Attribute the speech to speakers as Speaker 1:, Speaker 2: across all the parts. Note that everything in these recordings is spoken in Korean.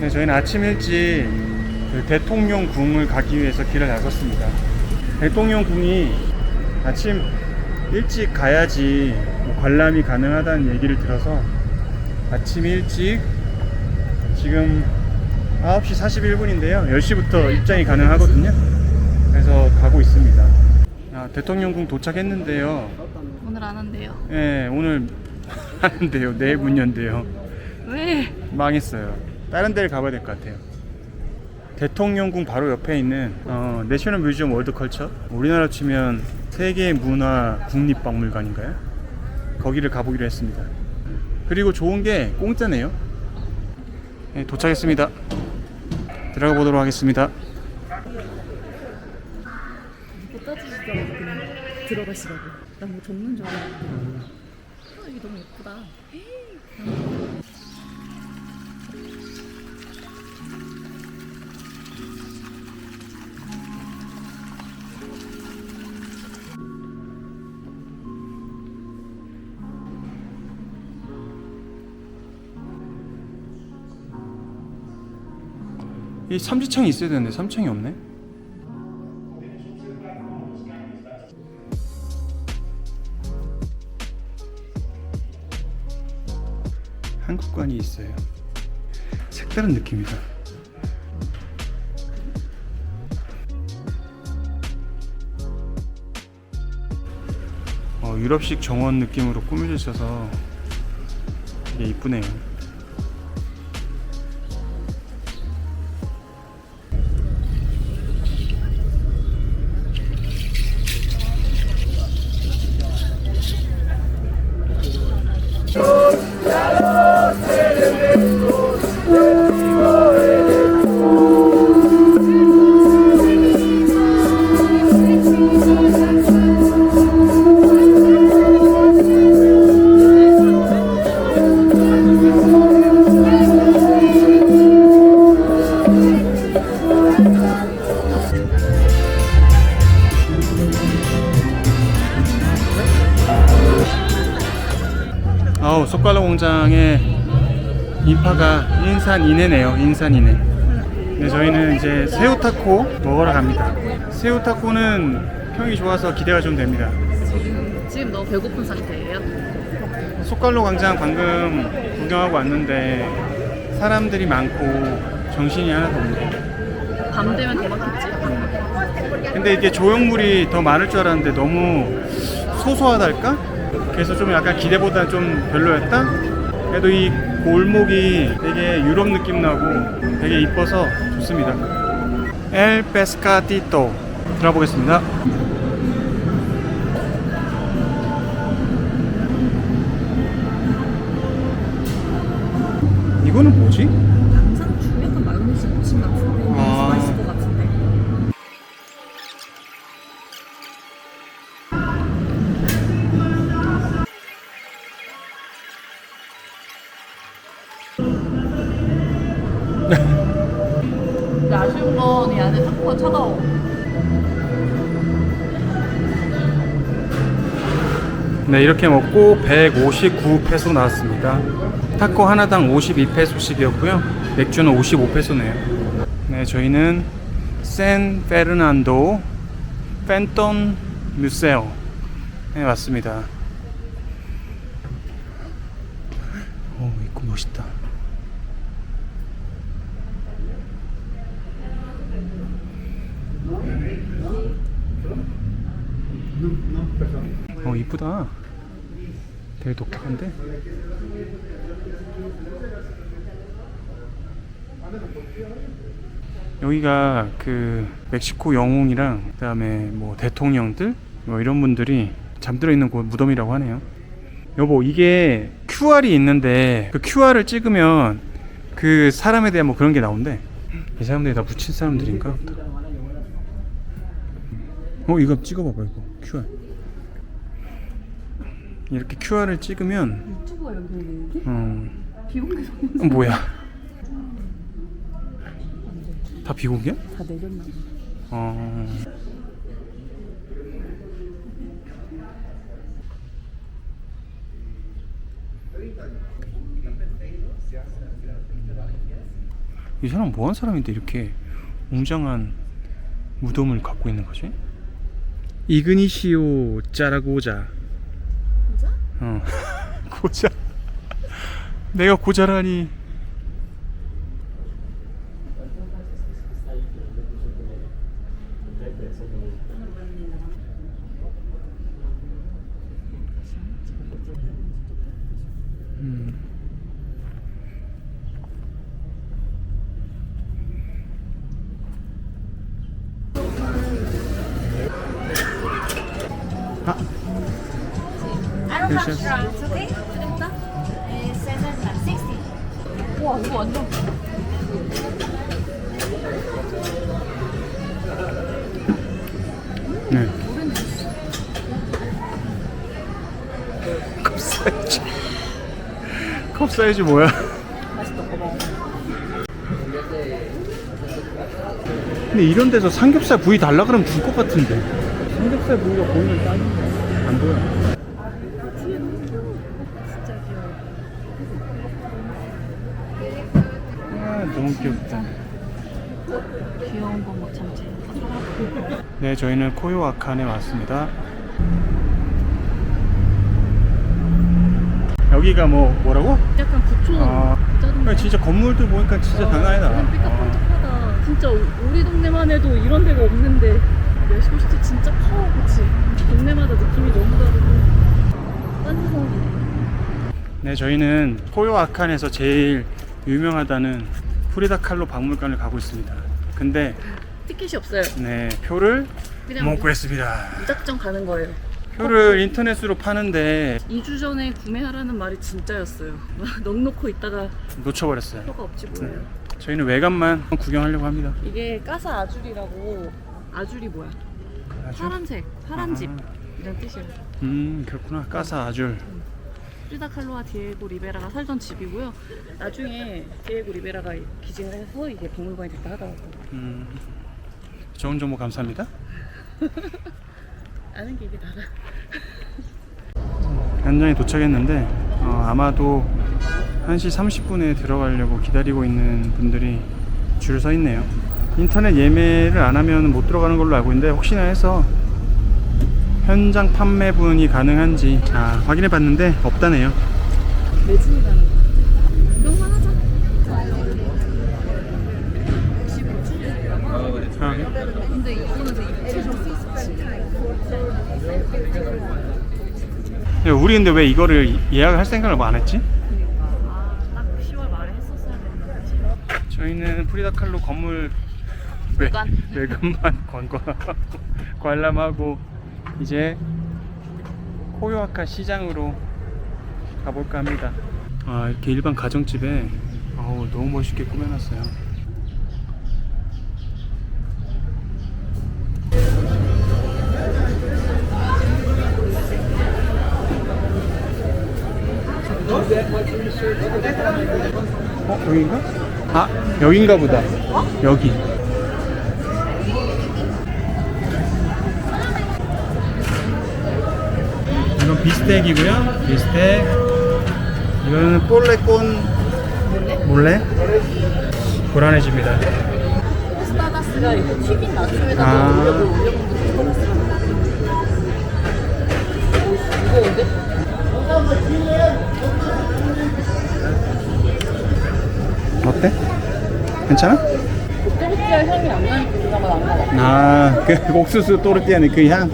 Speaker 1: 네, 저희는 아침 일찍 그 대통령궁을 가기 위해서 길을 나섰습니다. 대통령궁이 아침 일찍 가야지 뭐 관람이 가능하다는 얘기를 들어서 아침 일찍 지금 9시 41분인데요. 10시부터 입장이 가능하거든요. 그래서 가고 있습니다. 아, 대통령궁 도착했는데요.
Speaker 2: 오늘 안 한대요.
Speaker 1: 예, 오늘 하는데요. 내일 문 연대요.
Speaker 2: 왜?
Speaker 1: 망했어요. 다른 데를 가봐야 될 것 같아요. 대통령궁 바로 옆에 있는 어, 내셔널 뮤지엄 월드컬처 우리나라 치면 세계 문화 국립박물관인가요? 거기를 가보기로 했습니다. 그리고 좋은 게 공짜네요. 네, 도착했습니다. 들어가 보도록 하겠습니다.
Speaker 2: 그냥 들어가시라고. 나뭐 적는 줄 알았는데. 아, 이게 너무 예쁘다.
Speaker 1: 이 삼지창이 있어야 되는데 삼지창이 없네. 한국관이 있어요. 색다른 느낌이다. 어, 유럽식 정원 느낌으로 꾸며져 있어서 되게 이쁘네요. 인파가 인산인해네요 인산인해 네, 저희는 이제 새우 타코 먹으러 갑니다 새우 타코는 평이 좋아서 기대가 좀 됩니다
Speaker 2: 지금 지금 너무 배고픈 상태예요.
Speaker 1: 쏙갈로 광장 방금 구경하고 왔는데 사람들이 많고 정신이 하나도 없네
Speaker 2: 밤 되면 더 많겠지.
Speaker 1: 근데 이게 조형물이 더 많을 줄 알았는데 너무 소소하달까? 그래서 좀 약간 기대보다 좀 별로였다? 그래도 이 골목이 되게 유럽 느낌 나고 되게 이뻐서 좋습니다. 엘 페스카티토 들어보겠습니다. 이거는 뭐지?
Speaker 2: 타코가 차가워.
Speaker 1: 네, 이렇게 먹고 159페소 나왔습니다. 타코 하나당 52페소씩이었고요. 맥주는 55페소네요. 네, 저희는 샌 페르난도 팬톤 뮤세오에 왔습니다. 오, 입구 멋있다. 어, 이쁘다. 되게 독특한데? 여기가 그 멕시코 영웅이랑 그다음에 뭐 대통령들 뭐 이런 분들이 잠들어 있는 곳 무덤이라고 하네요. 여보 이게 QR이 있는데 그 QR을 찍으면 그 사람에 대한 뭐 그런 게 나온대. 이 사람들이 다 붙인 사람들인가? 어 이거 찍어봐봐 이거 QR. 이렇게 QR을 찍으면
Speaker 2: 유튜브가 여기 있는데?
Speaker 1: 어
Speaker 2: 비공개서
Speaker 1: 어, 뭐야? 다 비공개야?
Speaker 2: 다 내렸나 봐.
Speaker 1: 어. 이 사람 뭐한 사람인데 이렇게 웅장한 무덤을 갖고 있는 거지? 이그니시오 짜라고자? 어. 고자. 내가 고자라니. 음. 아,
Speaker 3: I don't
Speaker 1: Yes,
Speaker 3: have
Speaker 1: yes.
Speaker 3: drums, okay? Eh, 760.
Speaker 2: 와 이거 완전
Speaker 1: 네. 컵 사이즈. 컵 사이즈 뭐야?
Speaker 2: 맛있다 봐봐
Speaker 1: 근데 이런 데서 삼겹살 부위 달라 그러면 줄 것 같은데. 삼겹살 부위가 보이면 딱인데. 안 보여.
Speaker 2: 뒤에 너무 진짜 귀여워
Speaker 1: 아, 너무 귀엽다.
Speaker 2: 귀여운 거못 참지
Speaker 1: 네, 저희는 코요아칸에 왔습니다. 여기가 뭐 뭐라고?
Speaker 2: 약간 부촌
Speaker 1: 아,
Speaker 2: 짜증나
Speaker 1: 야, 진짜 건물들 보니까 진짜 장난 아니다. 아,
Speaker 2: 삐까뻔쩍하다 진짜 우리 동네만 해도 이런 데가 없는데 멕시코시티 진짜 커 그치? 동네마다 느낌이 너무 다르고 딴 세상이네
Speaker 1: 네, 저희는 코요아칸에서 제일 유명하다는 프리다 칼로 박물관을 가고 있습니다. 근데
Speaker 2: 티켓이 없어요
Speaker 1: 네, 표를
Speaker 2: 그냥
Speaker 1: 못 구했습니다.
Speaker 2: 무작정 가는 거예요
Speaker 1: 표를 인터넷으로 파는데
Speaker 2: 2주 전에 구매하라는 말이 진짜였어요 넉넉고 있다가
Speaker 1: 놓쳐버렸어요.
Speaker 2: 표가 없지 뭐예요
Speaker 1: 저희는 외관만 구경하려고 합니다.
Speaker 2: 이게 까사 아줄이라고 아줄이 뭐야?
Speaker 1: 아주?
Speaker 2: 파란색 파란 집
Speaker 1: 아.
Speaker 2: 이런 뜻이에요
Speaker 1: 음, 그렇구나. 까사 아줄.
Speaker 2: 프리다 칼로와 디에고 리베라가 살던 집이고요. 나중에 디에고 리베라가 기증을 해서 이게 박물관이 됐다 하더라고요.
Speaker 1: 음, 좋은 정보 감사합니다.
Speaker 2: 아는 게 이게 다다.
Speaker 1: 현장에 도착했는데 어, 아마도 1시 30분에 들어가려고 기다리고 있는 분들이 줄 서 있네요. 인터넷 예매를 안 하면 못 들어가는 걸로 알고 있는데 혹시나 해서 현장 판매분이 가능한지 아, 확인해 봤는데 없다네요.
Speaker 2: 매진이 가는 거. 하자.
Speaker 1: 아,
Speaker 2: 근데 이거는
Speaker 1: 우리 근데 왜 이거를 예약을 할 생각을 뭐안 했지?
Speaker 2: 아, 딱 10월 말에 했었어야 되는데.
Speaker 1: 저희는 프리다칼로 건물
Speaker 2: 외관.
Speaker 1: 외관만 관광하고 관람하고 이제 코요아카 시장으로 가볼까 합니다. 아 이렇게 일반 가정집에 어우, 너무 멋있게 꾸며놨어요. 어 여긴가? 아 여긴가 보다. 여기. 비스텍이고요. 비스텍. 이거는 볼레콘 몰래? 불안해집니다.
Speaker 2: 스타다스가 이거 튀긴 나초에다가
Speaker 1: 아.
Speaker 2: 올려고 스타다스가. 무거운데?
Speaker 1: 어때? 괜찮아?
Speaker 2: 또르띠아 향이 안 나니까 그나마 안 나와.
Speaker 1: 아, 그 옥수수 또르띠아는 그 향.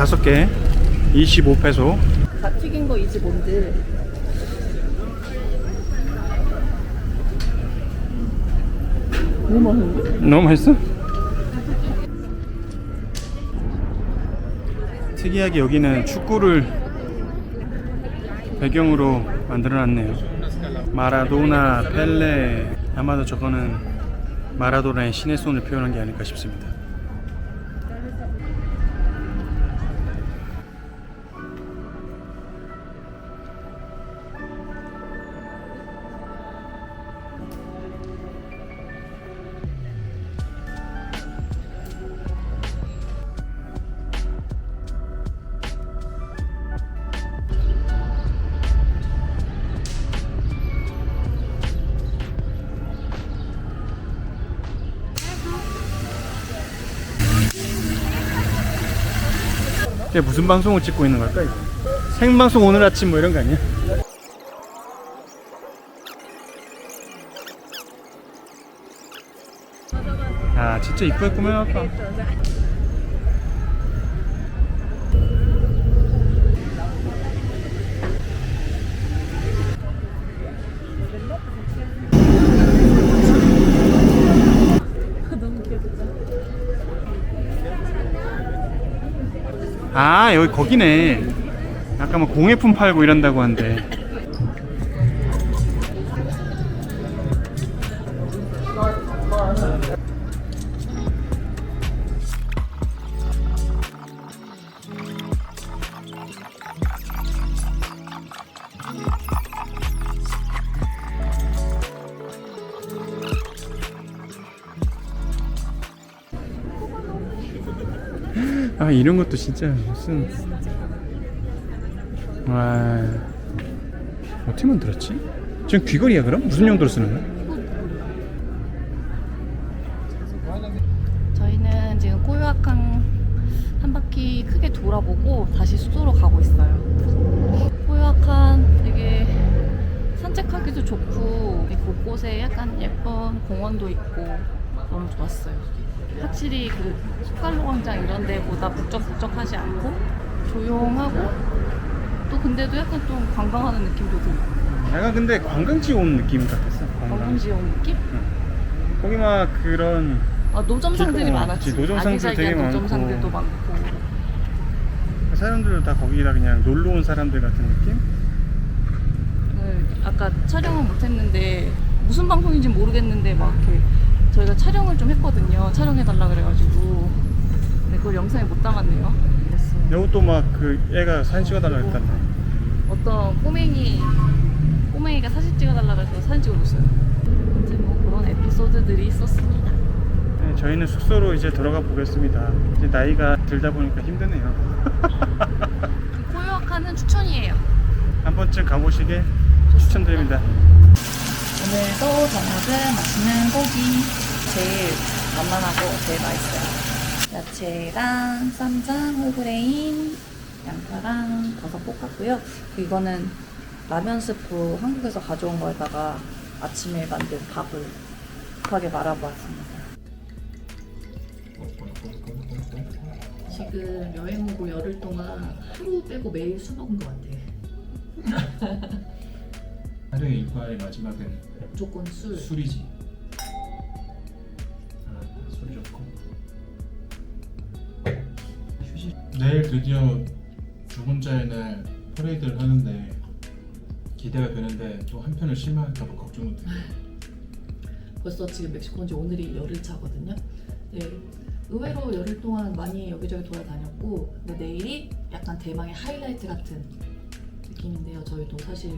Speaker 1: 추로스 다섯 개, 25페소.
Speaker 2: 다 튀긴 거 이제 뭔데? 너무 맛있는데?
Speaker 1: 너무 맛있어? 특이하게 여기는 축구를 배경으로 만들어놨네요. 마라도나, 펠레 아마도 저거는 마라도나의 신의 손을 표현한 게 아닐까 싶습니다. 이게 무슨 방송을 찍고 있는 걸까 이거? 생방송 오늘 아침 뭐 이런 거 아니야? 아 진짜 이쁘게 꾸며놨다 아 여기 거기네. 아까 뭐 공예품 팔고 이런다고 한데 아 이런 것도 진짜 무슨 와 어떻게 만들었지? 지금 귀걸이야 그럼? 무슨 용도로 쓰는 거야?
Speaker 2: 저희는 지금 코요아칸 한 바퀴 크게 돌아보고 다시 숙소로 가고 있어요. 코요아칸 되게 산책하기도 좋고 이 곳곳에 약간 예쁜 공원도 있고 너무 좋았어요. 확실히 그 숟갈로 광장 이런 데보다 북적북적하지 않고 조용하고 또 근데도 약간 좀 관광하는 느낌도 들고
Speaker 1: 약간 근데 관광지 온 느낌 같았어 관광
Speaker 2: 온 느낌?
Speaker 1: 거기 막 그런
Speaker 2: 아 노점상들이
Speaker 1: 길- 어,
Speaker 2: 많았지.
Speaker 1: 그치, 노점상들
Speaker 2: 아기자기한
Speaker 1: 되게
Speaker 2: 노점상들도
Speaker 1: 많고.
Speaker 2: 많고.
Speaker 1: 사람들 다 거기다 그냥 놀러 온 사람들 같은 느낌?
Speaker 2: 네, 아까 촬영은 못했는데 무슨 방송인지 모르겠는데 막 이렇게 저희가 촬영을 좀 했거든요. 촬영해달라 그래가지고 근데 그걸 영상에 못 담았네요. 그랬어요.
Speaker 1: 여기 또막그 애가 사진 찍어달라 했단다
Speaker 2: 어떤 꼬맹이 꼬맹이가 사진 찍어달라 그래서 사진 찍어줬어요. 아무튼 뭐 그런 에피소드들이 있었습니다.
Speaker 1: 네, 저희는 숙소로 이제 돌아가 보겠습니다 이제 나이가 들다 보니까 힘드네요
Speaker 2: 코요아카는 추천이에요.
Speaker 1: 한 번쯤 가보시길 추천드립니다
Speaker 2: 오늘도 저녁은 맛있는 고기 제일 만만하고 제일 맛있어요. 야채랑 쌈장, 홀그레인, 양파랑 버섯 볶았고요. 이거는 라면 스프 한국에서 가져온 거에다가 아침에 만든 밥을 급하게 말아보았습니다. 지금 여행 오고 열흘 동안 하루 빼고 매일 술 먹은 것 같아.
Speaker 1: 하루의 일과의 마지막은
Speaker 2: 무조건 술.
Speaker 1: 술이지 내일 드디어 두 번째 날 퍼레이드를 하는데 기대가 되는데 또 한편은 실망할까봐 걱정은 돼
Speaker 2: 벌써 지금 멕시코 온지 오늘이 열흘 차거든요. 네, 의외로 열흘 동안 많이 여기저기 돌아다녔고, 근데 내일이 약간 대망의 하이라이트 같은 느낌인데요. 저희도 사실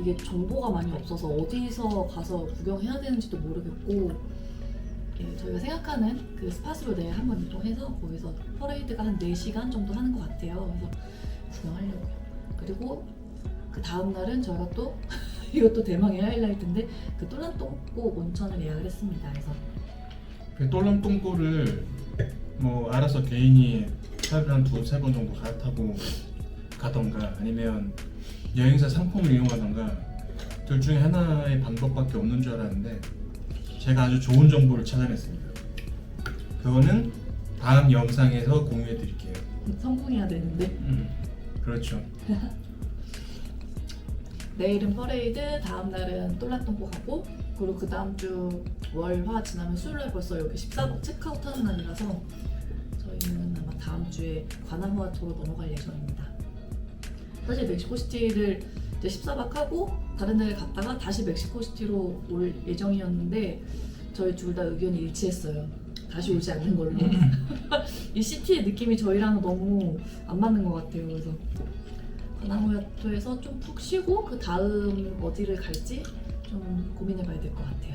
Speaker 2: 이게 정보가 많이 없어서 어디서 가서 구경해야 되는지도 모르겠고, 예, 저희가 생각하는 그 스팟으로 내일 한번 이동해서 거기서 퍼레이드가 한 4시간 정도 하는 것 같아요. 그래서 구경하려고요. 그리고 그 다음 날은 저희가 또 이것도 대망의 하이라이트인데 그 똘란똥고 온천을 예약을 했습니다. 그래서
Speaker 1: 그 똘랑 똥꼬를 뭐 알아서 개인이 차를 한 두세 번 정도 갈아타고 가던가 아니면 여행사 상품을 이용하던가 둘 중에 하나의 방법밖에 없는 줄 알았는데 제가 아주 좋은 정보를 찾아냈습니다. 그거는 다음 영상에서 공유해 드릴게요.
Speaker 2: 성공해야 되는데
Speaker 1: 음, 그렇죠.
Speaker 2: 내일은 퍼레이드, 다음 날은 똘란똥고 가고 그리고 그 다음 주 월화 지나면 수요일 날 벌써 여기 14번 체크아웃 하는 날이라서 저희는 아마 다음 주에 과나후아토로 넘어갈 예정입니다. 사실 멕시코시티를 이제 14박 하고 다른 데를 갔다가 다시 멕시코시티로 올 예정이었는데 저희 둘 다 의견이 일치했어요. 다시 오지 않는 걸로. 이 시티의 느낌이 저희랑 너무 안 맞는 것 같아요. 그래서 과나후아토에서 좀 푹 쉬고 그 다음 어디를 갈지 좀 고민해봐야 될 것 같아요.